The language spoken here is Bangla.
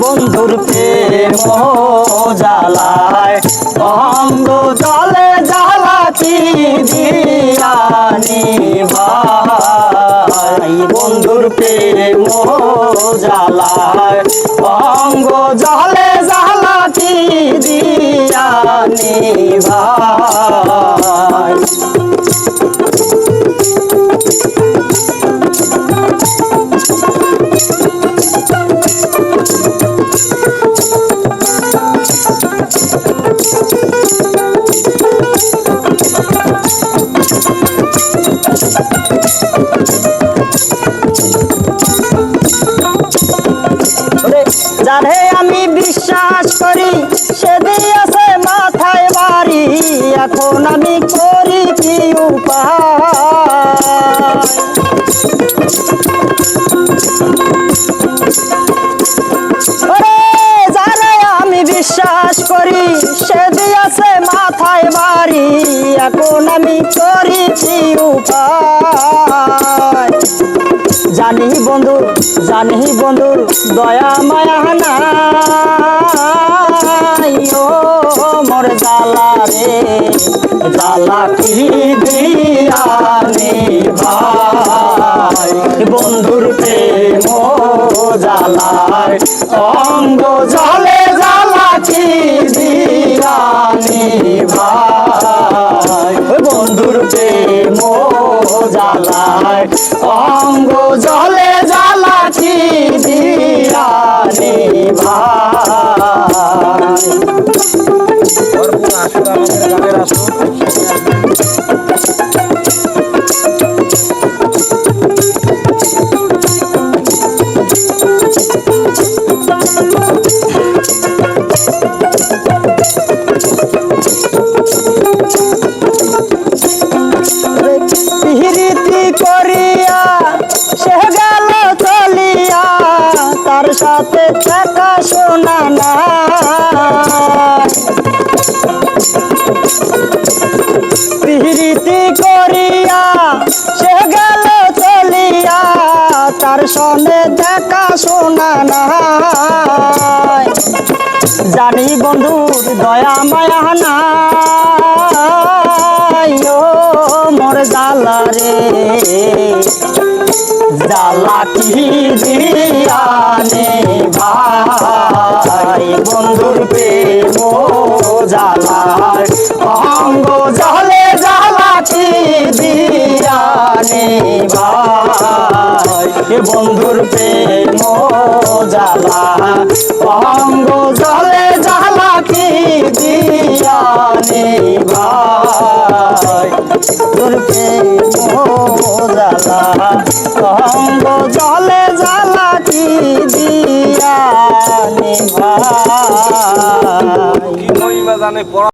বন্ধুর প্রেম জ্বালায় অঙ্গ জলে জ্বালাতি দিয়ানি ভাই। বন্ধুর প্রেম জ্বালায় অঙ্গ জলে জ্বালাতি দিয়ানি ভাই। যারে আমি বিশ্বাস করি সে দিয়েছে মাথায় বাড়ি এখন আমি করি কি উপায়? জানি বন্ধু জানি বন্ধু, দয়া, মায়া নাই ও মোর জালা রে জালা কি দিয়ানি ভাই? বন্ধুর প্রেম জালায় অঙ্গ জলে জালা কি দিয়ানি ভাই? বন্ধুর প্রেম ciudadano de la carrera. টাকা শোনা না। পিহিরিতি করিয়া সে গেল চলিয়া, তার সনে দেখা শোনা না জানি বন্ধুর দয়া, মায়া নাই। ও মোর জালা রে। জালা কি দিয়ানে ভাই? বন্ধুর প্রেম জালায় অঙ্গ জলে জালা কি দিয়ানে ভাই? বন্ধুর প্রেম জালা অঙ্গ জলে জালা কি দিয়ানে ভাই? দিয়ানে ভাই কি মহিমা জানে পড়া